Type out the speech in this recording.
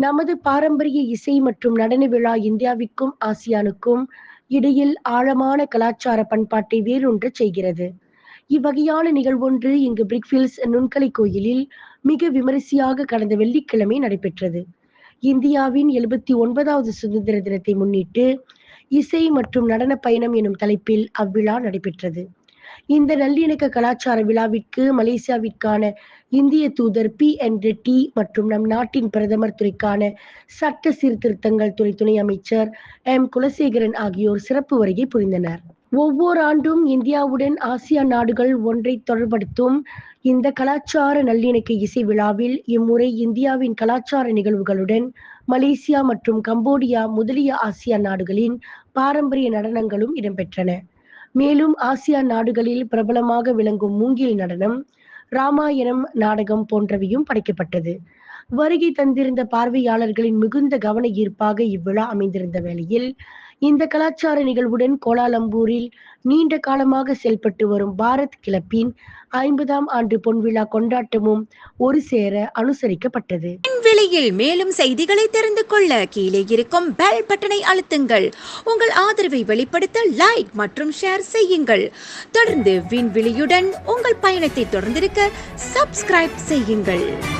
நமது பாரம்பரிய இசை மற்றும் நடன விழா இந்தியாவிற்கும் ஆசியானுக்கும் இடையில் ஆழமான கலாச்சார பண்பாட்டை வேரூன்றச் செய்கிறது. இவ்வகையான நிகழ்வொன்று இங்கு பிரிக்ஃபீல்ட்ஸ் நுண்கலை கோயிலில் மிக விமரிசையாக கடந்த வெள்ளிக்கிழமை நடைபெற்றது. இந்தியாவின் எழுபத்தி ஒன்பதாவது சுதந்திர தினத்தை முன்னிட்டு இசை மற்றும் நடன பயணம் எனும் தலைப்பில் அவ்விழா நடைபெற்றது. இந்த நல்லிணக்க கலாச்சார விழாவிற்கு மலேசியாவிற்கான இந்திய தூதர் பி. என். ரெட்டி மற்றும் நம் நாட்டின் பிரதமர் துறைக்கான சட்ட சீர்திருத்தங்கள் துறை துணை அமைச்சர் எம். குலசேகரன் ஆகியோர் சிறப்பு வருகை புரிந்தனர். ஒவ்வொரு ஆண்டும் இந்தியாவுடன் ஆசியான் நாடுகள் ஒன்றை தொடர்படுத்தும் இந்த கலாச்சார நல்லிணக்க இசை விழாவில் இம்முறை இந்தியாவின் கலாச்சார நிகழ்வுகளுடன் மலேசியா மற்றும் கம்போடியா முதலிய ஆசியான் நாடுகளின் பாரம்பரிய நடனங்களும் இடம்பெற்றன. மேலும் ஆசியான் நாடுகளில் பிரபலமாக விளங்கும் மூங்கில் நடனம் ராமாயணம் நாடகம் போன்றவையும் படைக்கப்பட்டது. வருகை தந்திருந்த பார்வையாளர்களின் மிகுந்த கவன ஈர்ப்பாக இவ்விழா அமைந்திருந்த வேளையில் இந்த கலாச்சார நிகழ்வுடன் கோலாலம்பூரில் நீண்ட காலமாக செயல்பட்டு வரும் பாரத் கிளப்பின் ஐம்பதாம் ஆண்டு பொன்விழா கொண்டாட்டமும் ஒரு சேர அனுசரிக்கப்பட்டது. விலையில் மேலும் செய்திகளை தெரிந்து கொள்ள கீழே இருக்கும் பெல் பட்டனை அழுத்துங்கள். உங்கள் ஆதரவை வெளிப்படுத்த லைக் மற்றும் ஷேர் செய்யுங்கள். தொடர்ந்து விண்வெளியுடன் உங்கள் பயணத்தை தொடர்ந்திருக்க சப்ஸ்கிரைப் செய்யுங்கள்.